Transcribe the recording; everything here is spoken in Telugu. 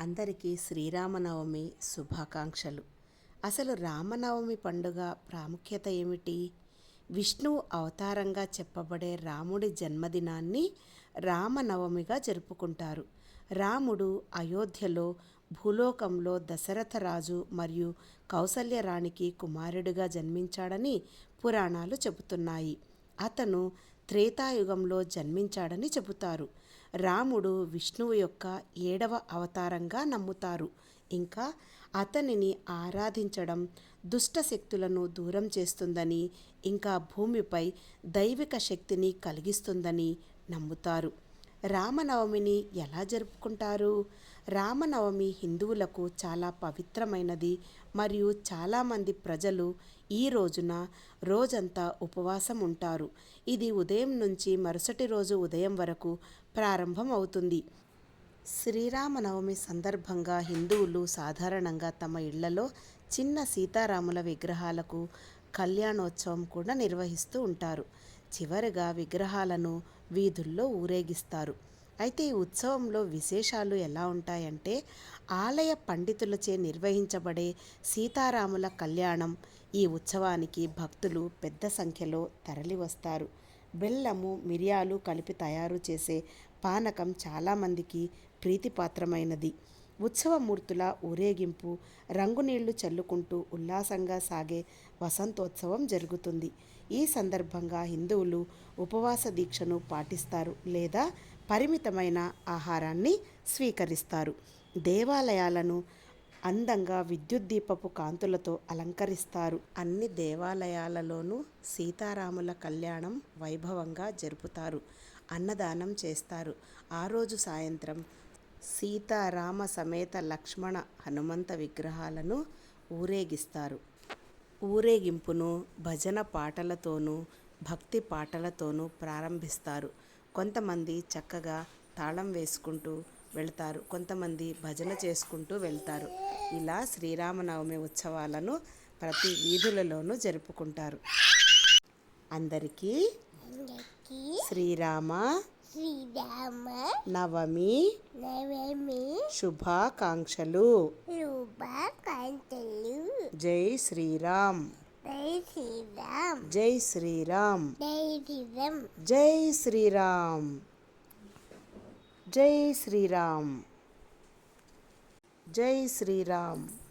అందరికీ శ్రీరామనవమి శుభాకాంక్షలు. అసలు రామనవమి పండుగ ప్రాముఖ్యత ఏమిటి? విష్ణువు అవతారంగా చెప్పబడే రాముడి జన్మదినాన్ని రామనవమిగా జరుపుకుంటారు. రాముడు అయోధ్యలో భూలోకంలో దశరథ రాజు మరియు కౌసల్యరాణికి కుమారుడిగా జన్మించాడని పురాణాలు చెబుతున్నాయి. అతను త్రేతాయుగంలో జన్మించాడని చెబుతారు. రాముడు విష్ణువు యొక్క ఏడవ అవతారంగా నమ్ముతారు. ఇంకా అతనిని ఆరాధించడం దుష్ట శక్తులను దూరం చేస్తుందని ఇంకా భూమిపై దైవిక శక్తిని కలిగిస్తుందని నమ్ముతారు. రామనవమిని ఎలా జరుపుకుంటారు? రామనవమి హిందువులకు చాలా పవిత్రమైనది మరియు చాలామంది ప్రజలు ఈ రోజున రోజంతా ఉపవాసం ఉంటారు. ఇది ఉదయం నుంచి మరుసటి రోజు ఉదయం వరకు ప్రారంభం అవుతుంది శ్రీరామనవమి సందర్భంగా హిందువులు సాధారణంగా తమ ఇళ్ళలో చిన్న సీతారాముల విగ్రహాలకు కళ్యాణోత్సవం కూడా నిర్వహిస్తూ ఉంటారు. చివరిగా విగ్రహాలను వీధుల్లో ఊరేగిస్తారు. అయితే ఈ ఉత్సవంలో విశేషాలు ఎలా ఉంటాయంటే ఆలయ పండితులచే నిర్వహించబడే సీతారాముల కళ్యాణం ఈ ఉత్సవానికి భక్తులు పెద్ద సంఖ్యలో తరలివస్తారు. బెల్లము మిరియాలు కలిపి తయారు చేసే పానకం చాలామందికి ప్రీతిపాత్రమైనది. ఉత్సవమూర్తుల ఊరేగింపు రంగునీళ్ళు చల్లుకుంటూ ఉల్లాసంగా సాగే వసంతోత్సవం జరుగుతుంది. ఈ సందర్భంగా హిందువులు ఉపవాస దీక్షను పాటిస్తారు లేదా పరిమితమైన ఆహారాన్ని స్వీకరిస్తారు. దేవాలయాలను అందంగా విద్యుత్ దీపపు కాంతులతో అలంకరిస్తారు. అన్ని దేవాలయాలలోనూ సీతారాముల కళ్యాణం వైభవంగా జరుపుతారు. అన్నదానం చేస్తారు. ఆ రోజు సాయంత్రం సీతారామ సమేత లక్ష్మణ హనుమంత విగ్రహాలను ఊరేగిస్తారు. ఊరేగింపును భజన పాటలతోనూ భక్తి పాటలతోనూ ప్రారంభిస్తారు. కొంతమంది చక్కగా తాళం వేసుకుంటూ వెళ్తారు. కొంతమంది భజన చేసుకుంటూ వెళ్తారు. ఇలా శ్రీరామనవమి ఉత్సవాలను ప్రతి వీధులలోనూ జరుపుకుంటారు. అందరికీ శ్రీరామ శ్రీరామ నవమి నవమి శుభాకాంక్షలు. శుభాకాంక్షలు. జై శ్రీరామ్. జై శ్రీరామ్. జై శ్రీరామ్. జై శ్రీరామ్. జై శ్రీరామ్. జై శ్రీరామ్. జై శ్రీరామ్.